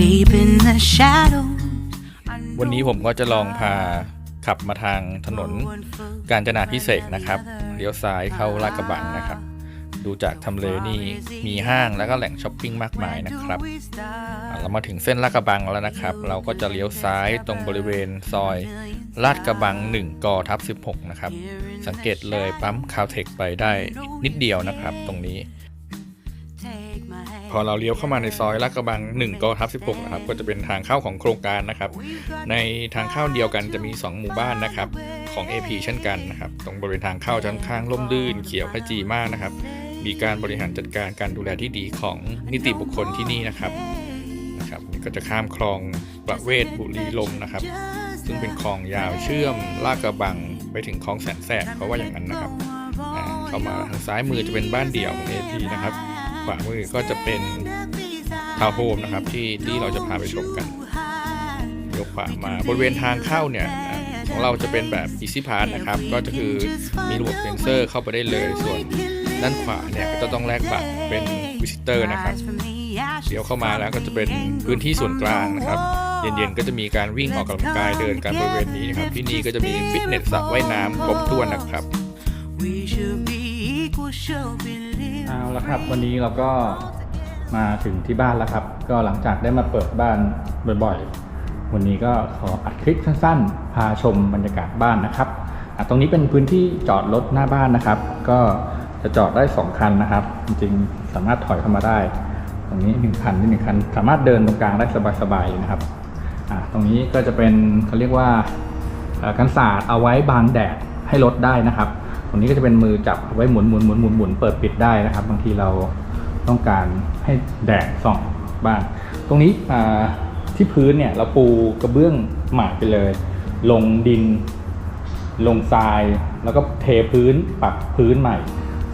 deep in the shadows. วันนี้ผมก็จะลองพาขับมาทางถนนกาญจนาพิเศษกนะครับเลี้ยวซ้ายเข้าลาดกระบังนะครับ ดูจากทำเลนี่มีห้างแล้วก็แหล่งช้อปปิ้งมากมายนะครับอะเรามาถึงเส้นลาดกระบังแล้วนะครับ เราก็จะเลี้ยวซ้ายตรงบริเวณซอยลาดกระบัง 1กทับ16 นะครับ สังเกตเลยปั๊มคาวเทคไปได้นิดเดียวนะครับ ตรงนี้ พอเราเลี้ยวเข้ามาในซอยลาดกระบัง1กทับ16นะครับก็จะเป็นทางเข้าของโครงการนะครับ ในทางเข้าเดียวกันจะมี 2 หมู่บ้านนะครับของ AP เช่นกันนะครับตรงบริเวณทางเข้าจะค่อนข้างร่มรื่น เขียวขจีมากนะครับ มีการบริหารจัดการการดูแลที่ดีของนิติบุคคลที่นี่นะครับนะครับนี่ก็จะข้ามคลองประเวศบุรีลมนะครับ ซึ่งเป็นคลองยาวเชื่อมลาดกระบังไปถึงคลองแสนแสบเขาว่าอย่างนั้นนะครับเข้ามาทางซ้ายมือจะเป็นบ้านเดี่ยวของ AP นะครับ ขวามือก็จะเป็นทาวน์โฮมนะครับที่ที่เราจะพาไปชมกันเลี้ยวขวามาบริเวณทางเข้าเนี่ยของเราจะเป็นแบบ Easy Pass นะครับ ก็จะคือมีระบบเซ็นเซอร์เข้าไปได้เลย ส่วนด้านขวาเนี่ยก็จะต้องแลกบัตรเป็น Visitor นะครับเดี๋ยวเข้ามาแล้วก็จะเป็นพื้นที่ส่วนกลางนะครับ เย็นๆก็จะมีการวิ่งออกกำลังกายเดินกันบริเวณนี้นะครับ ที่นี่ก็จะมีฟิตเนสสระว่ายน้ำครบถ้วนนะครับ เอาละครับ วันนี้เราก็มาถึงที่บ้านแล้วครับ ก็หลังจากได้มาเปิดบ้านบ่อยๆ วันนี้ก็ขออัดคลิปสั้นๆ พาชมบรรยากาศบ้านนะครับตรงนี้เป็นพื้นที่จอดรถหน้าบ้านนะครับ ก็จะจอดได้ 2 คันนะครับ จริงๆสามารถถอยเข้ามาได้ ตรงนี้ 1 คันนี่หนึ่งคัน สามารถเดินตรงกลางได้สบายๆนะครับตรงนี้ก็จะเป็นเขาเรียกว่ากันศาสตร์เอาไว้บังแดดให้รถได้นะครับ ตรงนี้ก็จะเป็นมือจับไว้หมุนหมุนหมุนหมุนหมุนเปิดปิดได้นะครับ บางทีเราต้องการให้แดดส่องบ้าง ตรงนี้ที่พื้นเนี่ยเราปูกระเบื้องใหม่ไปเลย ลงดิน ลงทราย แล้วก็เทพื้นปรับพื้นใหม่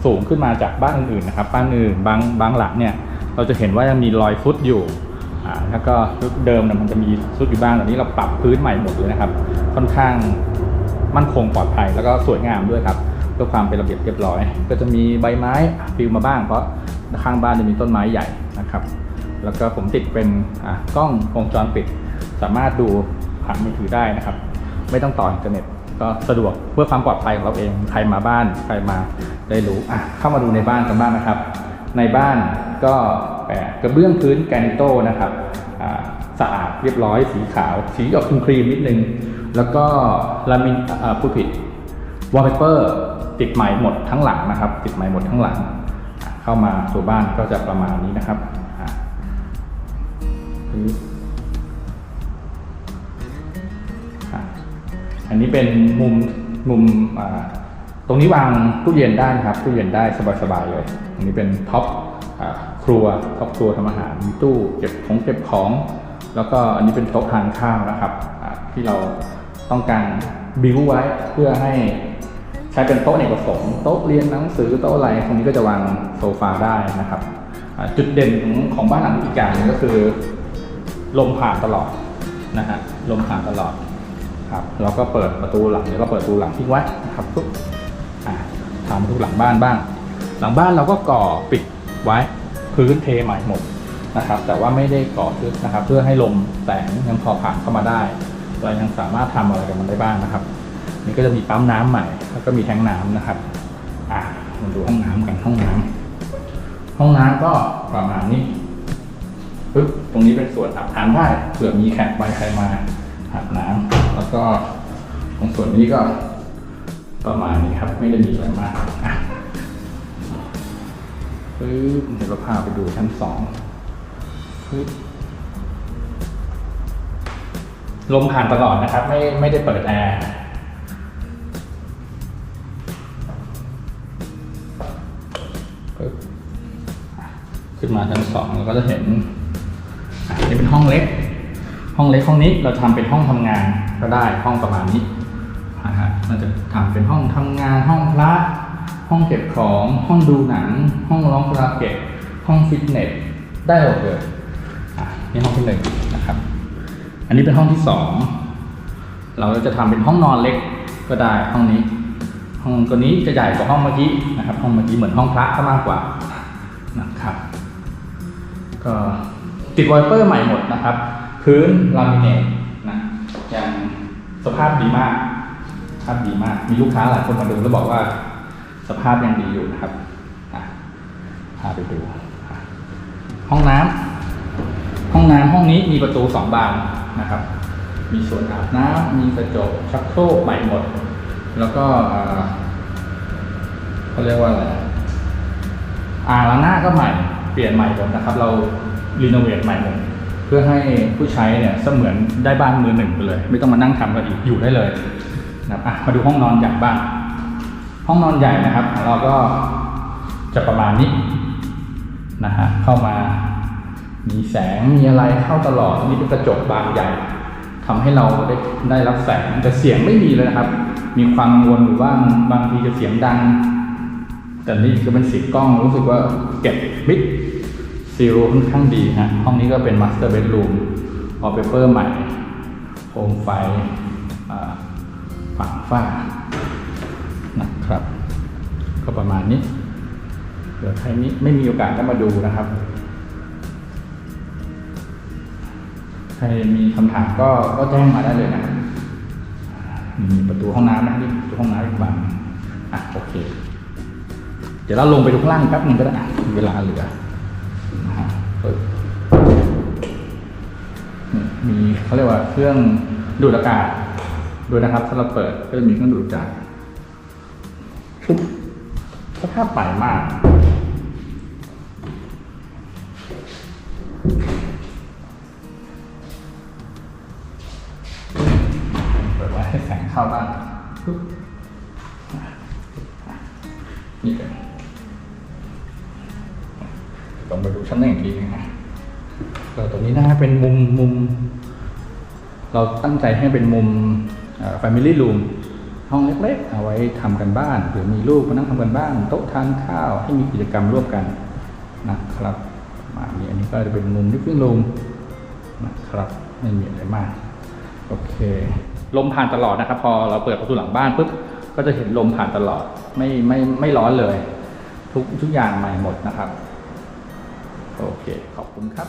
สูงขึ้นมาจากบ้านอื่นๆนะครับบ้านอื่นบางบางหลังเนี่ยเราจะเห็นว่ายังมีรอยฟุตอยู่อ่าแล้วก็เดิมเนี่ยมันจะมีฟุตอยู่บ้างแตอนนี้เราปรับพื้นใหม่หมดเลยนะครับ ค่อนข้างมั่นคงปลอดภัยแล้วก็สวยงามด้วยครับ เพื่อความเป็นระเบียบเรียบร้อย ก็จะมีใบไม้ปลิวมาบ้าง เพราะข้างบ้านจะมีต้นไม้ใหญ่นะครับ แล้วก็ผมติดเป็นกล้องวงจรปิด สามารถดูผ่านมือถือได้นะครับ ไม่ต้องต่ออินเทอร์เน็ตก็สะดวกเพื่อความปลอดภัยของเราเองใครมาบ้านใครมาได้รู้เข้ามาดูในบ้านกันบ้างนะครับ ในบ้านก็แปะกระเบื้องพื้นแกนิโตนะครับสะอาดเรียบร้อยสีขาว สีออกครีมนิดนึง แล้วก็ลามินผู้ผิดวอลเปเปอร์ ติดใหม่หมดทั้งหลังนะครับ ติดใหม่หมดทั้งหลัง เข้ามาสู่บ้านก็จะประมาณนี้นะครับอันนี้เป็นมุมมุมตรงนี้วางตู้เย็นได้ครับตู้เย็นได้สบายๆเลย อันนี้เป็นท็อปอครัวท็อปครัวทำอาหารมีตู้เก็บของเก็บของ แล้วก็อันนี้เป็นโต๊ะทานข้าวนะครับที่เราต้องการบิวไว้เพื่อให้ใช้เป็นโต๊ะเอกประสงค์โต๊ะเรียนหนังสือโต๊ะอะไรตรงนี้ก็จะวางโซฟาได้นะครับ จุดเด่นของของบ้านหลังนี้อีกอย่างหนึงก็คือ ลมผ่านตลอดนะฮะลมผ่านตลอดครับเราก็เปิดประตูหลังแล้วก็เปิดประตูหลังทิ้งไว้นะครับปุ๊บอ่าทำประตูหลังบ้านบ้าง หลังบ้านเราก็ก่อปิดไว้พื้นเทใหม่หมดนะครับ แต่ว่าไม่ได้ก่อทึบนะครับ เพื่อให้ลมแสงยังพอผ่านเข้ามาได้เรายังสามารถทำอะไรกับมันได้บ้างนะครับ นี่ก็จะมีปั๊มน้ำใหม่ แล้วก็มีแทงน้ำนะครับ อ่ามาดูห้องน้ำกันห้องน้ำห้องน้ำก็ประมาณนี้ปึ๊บตรงนี้เป็นส่วนอาบน้ำได้เผื่อมีแขกไปใครมาอาบน้ำแล้วก็ตรงส่วนนี้ก็ประมาณนี้ครับ ไม่ได้มีอะไรมากอะปึ๊บเดี๋ยวเราพาไปดูชั้นสองปึ๊บลมผ่านตลอดนะครับ ไม่ไม่ได้เปิดแอร์ ขึ้นมาชั้นสองเราก็จะเห็นอะนี่เป็นห้องเล็ก ห้องเล็กห้องนี้เราทำเป็นห้องทำงานก็ได้ห้องประมาณนี้นะฮะเราจะทำเป็นห้องทำงานห้องพระห้องเก็บของห้องดูหนัง ห้องร้องคาราโอเกะห้องฟิตเนสได้หมดเลยนี่ห้องที่หนึ่งนะครับ อันนี้เป็นห้องที่สองเราจะทำเป็นห้องนอนเล็กก็ได้ห้องนี้ ห้องตัวนี้จะใหญ่กว่าห้องเมื่อกี้นะครับ ห้องเมื่อกี้เหมือนห้องพระก็มากกว่านะครับ ก็ติดไวเปอร์ใหม่หมดนะครับ พื้นลามิเนตนะยังสภาพดีมากสภาพดีมาก มีลูกค้าหลายคนมาดูแล้วบอกว่าสภาพยังดีอยู่นะครับพาไปดู ห้องน้ำห้องน้ำห้องนี้มีประตูสองบานนะครับ มีส่วนอาบน้ำมีกระจกชักโครกใหม่หมด แล้วก็เขาเรียกว่าอะไรอ่างล้างหน้าก็ใหม่ ปลี่ยนใหม่หมดนะครับ เรารีโนเวทใหม่หมดเพื่อให้ผู้ใช้เนี่ยเสมือนได้บ้านมือหนึ่งไปเลย ไม่ต้องมานั่งทำกันอีกอยู่ได้เลยนะครับอะมาดูห้องนอนใหญ่บ้าง ห้องนอนใหญ่นะครับของเราก็จะประมาณนี้นะฮะเข้ามามีแสงมีอะไรเข้าตลอดนี่เป็นกระจกบานใหญ่ทำให้เราได้ได้รับแสงแต่เสียงไม่มีเลยนะครับ มีความกังวลหรือว่าบางทีจะเสียงดัง แต่นี่ก็เป็นเสียงกล้องรู้สึกว่า เก็บมิดซีโร่ค่อนข้างดีฮะ ห้องนี้ก็เป็นมาสเตอร์เบดรูมออเปเปอร์ใหม่โคมไฟฝังฝ้านะครับ ก็ประมาณนี้ เดี๋ยวใครนี้ไม่มีโอกาสก็มาดูนะครับ ใครมีคำถามก็ก็แจ้งมาได้เลยนะมีประตูห้องน้ำนะนี่ประตูห้องน้ำอีกบานอะโอเค เดี๋ยวเราลงไปดูข้างล่างแป๊บนึงก็ได้อะ เวลาเหลือนะฮะมีเขาเรียกว่าเครื่องดูดอากาศด้วยนะครับ ถ้าเราเปิดก็จะมีเครื่องดูดอากาศชุบสภาพใหม่มากเปิดไว้ให้แสงเข้าบ้างปุ๊บนี่เลย ดูชั้นหนึ่งอีกทีนึงนะก็ตรงนี้นะเป็นมุมมุม เราตั้งใจให้เป็นมุม Family Room ห้องเล็กๆ เอาไว้ทำกันบ้านหรือมีลูกมานั่งทำกันบ้าน โต๊ะทานข้าวให้มีกิจกรรมร่วมกันนะครับมาณนี้อันนี้ก็จะเป็นมุม living room นะครับไม่มีอะไรมากโอเค ลมผ่านตลอดนะครับ พอเราเปิดประตูหลังบ้านปุ๊บก็จะเห็นลมผ่านตลอดไม่ไม่ไม่ร้อนเลย ทุกทุกอย่างใหม่หมดนะครับ โอเค ขอบคุณครับ